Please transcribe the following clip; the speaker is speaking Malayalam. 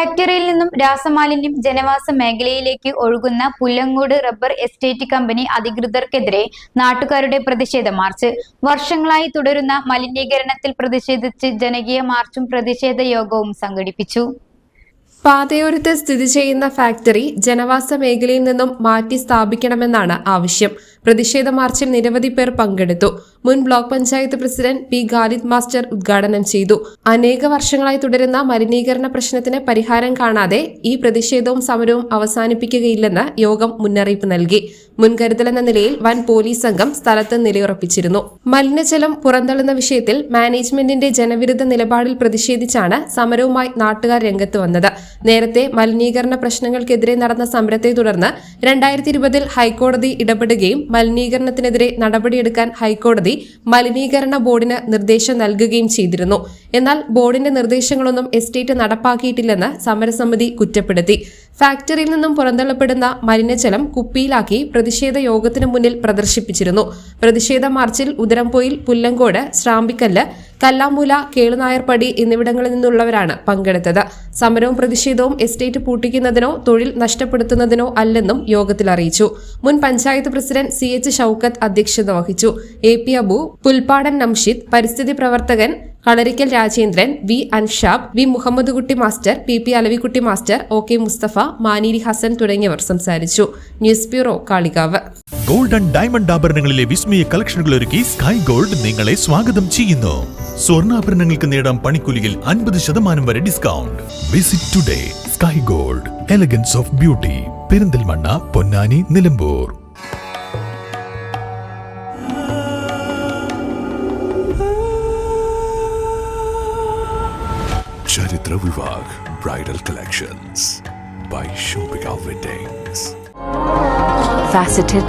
ഫാക്ടറിയിൽ നിന്നും രാസമാലിന്യം ജനവാസ മേഖലയിലേക്ക് ഒഴുകുന്ന പുല്ലങ്ങോട് റബ്ബർ എസ്റ്റേറ്റ് കമ്പനി അധികൃതർക്കെതിരെ നാട്ടുകാരുടെ പ്രതിഷേധ മാർച്ച്. വർഷങ്ങളായി തുടരുന്ന മലിനീകരണത്തിൽ പ്രതിഷേധിച്ച് ജനകീയ മാർച്ചും പ്രതിഷേധ യോഗവും സംഘടിപ്പിച്ചു. പാതയോരത്ത് സ്ഥിതി ചെയ്യുന്ന ഫാക്ടറി ജനവാസ മേഖലയിൽ നിന്നും മാറ്റി സ്ഥാപിക്കണമെന്നാണ് ആവശ്യം. പ്രതിഷേധ മാർച്ചിൽ നിരവധി പേർ പങ്കെടുത്തു. മുൻ block panchayat president P. Khalid master ഉദ്ഘാടനം ചെയ്തു. അനേക വർഷങ്ങളായി തുടരുന്ന മലിനീകരണ പ്രശ്നത്തിന് പരിഹാരം കാണാതെ ഈ പ്രതിഷേധവും സമരവും അവസാനിപ്പിക്കുകയില്ലെന്ന് യോഗം മുന്നറിയിപ്പ് നൽകി. മുൻകരുതലെന്ന നിലയിൽ വൻ പോലീസ് സംഘം സ്ഥലത്ത് നിലയുറപ്പിച്ചിരുന്നു. മലിനജലം പുറന്തള്ളുന്ന വിഷയത്തിൽ മാനേജ്മെന്റിന്റെ ജനവിരുദ്ധ നിലപാടിൽ പ്രതിഷേധിച്ചാണ് സമരവുമായി നാട്ടുകാർ രംഗത്ത് വന്നത്. നേരത്തെ മലിനീകരണ പ്രശ്നങ്ങൾക്കെതിരെ നടന്ന സമരത്തെ തുടർന്ന് രണ്ടായിരത്തി ഇരുപതിൽ ഹൈക്കോടതി ഇടപെടുകയും മലിനീകരണത്തിനെതിരെ നടപടിയെടുക്കാൻ ഹൈക്കോടതി മലിനീകരണ ബോർഡിന് നിർദ്ദേശം നൽകുകയും ചെയ്തിരുന്നു. എന്നാൽ ബോർഡിന്റെ നിർദ്ദേശങ്ങളൊന്നും എസ്റ്റേറ്റ് നടപ്പാക്കിയിട്ടില്ലെന്ന് സമരസമിതി കുറ്റപ്പെടുത്തി. ഫാക്ടറിയിൽ നിന്നും പുറന്തള്ളപ്പെടുന്ന മലിനജലം കുപ്പിയിലാക്കി പ്രതിഷേധ യോഗത്തിന് മുന്നിൽ പ്രദർശിപ്പിച്ചിരുന്നു. പ്രതിഷേധ മാർച്ചിൽ ഉദരംപൊയിൽ പുല്ലങ്കോട് ശ്രാമ്പിക്കല്ല് കല്ലാമൂല കേളുനായർപടി എന്നിവിടങ്ങളിൽ നിന്നുള്ളവരാണ് പങ്കെടുത്തത്. സമരവും പ്രതിഷേധവും എസ്റ്റേറ്റ് പൂട്ടിക്കുന്നതിനോ തൊഴിൽ നഷ്ടപ്പെടുത്തുന്നതിനോ അല്ലെന്നും യോഗത്തിൽ അറിയിച്ചു. മുൻ panchayat president C H Shoukath അധ്യക്ഷത വഹിച്ചു. എ പി അബു പുൽപാടൻ നംഷിദ് പരിസ്ഥിതി പ്രവർത്തകൻ Kalarikkal Rajendran V Anshab V Muhammad Kutty master P P Alavikutty master O K Mustafa Maneeri Hasan തുടങ്ങിയവർ സംസാരിച്ചു. News bureau Kalikavu. Gold and diamond ആഭരണങ്ങളിലെ വിസ്മയ കളക്ഷനുകൾ ഒരുക്കി സ്കൈ ഗോൾഡ് നിങ്ങളെ സ്വാഗതം ചെയ്യുന്നു. സ്വർണാഭരണങ്ങൾക്ക് നേടാം പണിക്കൂലിയിൽ അൻപത് ശതമാനം വരെ discount. Visit today sky gold elegance of beauty Perinthalmanna Ponnani Nilambur. ചരിത്ര Vivag bridal collections by Shobika Weddings. faceted,